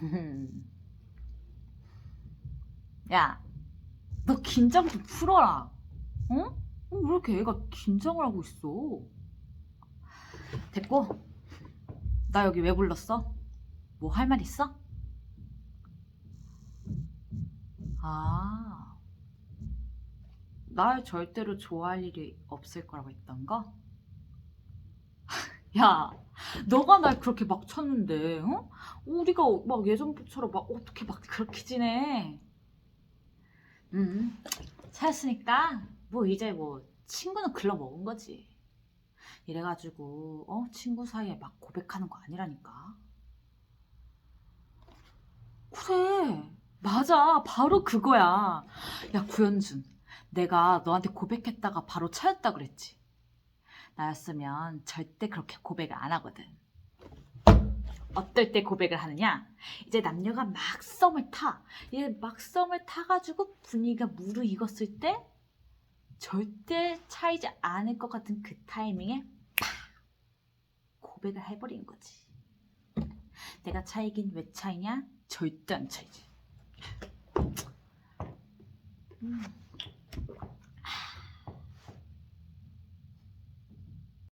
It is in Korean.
야, 너 긴장 좀 풀어라. 응? 어, 왜 이렇게 애가 긴장을 하고 있어? 됐고, 나 여기 왜 불렀어? 뭐 할 말 있어? 아, 날 절대로 좋아할 일이 없을 거라고 했던 거? 야, 너가 날 그렇게 막 쳤는데, 어? 우리가 막 예전처럼 막 어떻게 막 그렇게 지내? 음, 차였으니까 뭐 이제 뭐 친구는 글러 먹은 거지. 이래가지고 어 친구 사이에 막 고백하는 거 아니라니까. 그래, 맞아, 바로 그거야. 야 구현준, 내가 너한테 고백했다가 바로 차였다 그랬지. 나였으면 절대 그렇게 고백을 안 하거든. 어떨 때 고백을 하느냐? 이제 남녀가 막 썸을 타. 이제 막 썸을 타가지고 분위기가 무르익었을 때 절대 차이지 않을 것 같은 그 타이밍에 팍! 고백을 해버린 거지. 내가 차이긴 왜 차이냐? 절대 안 차이지. 음.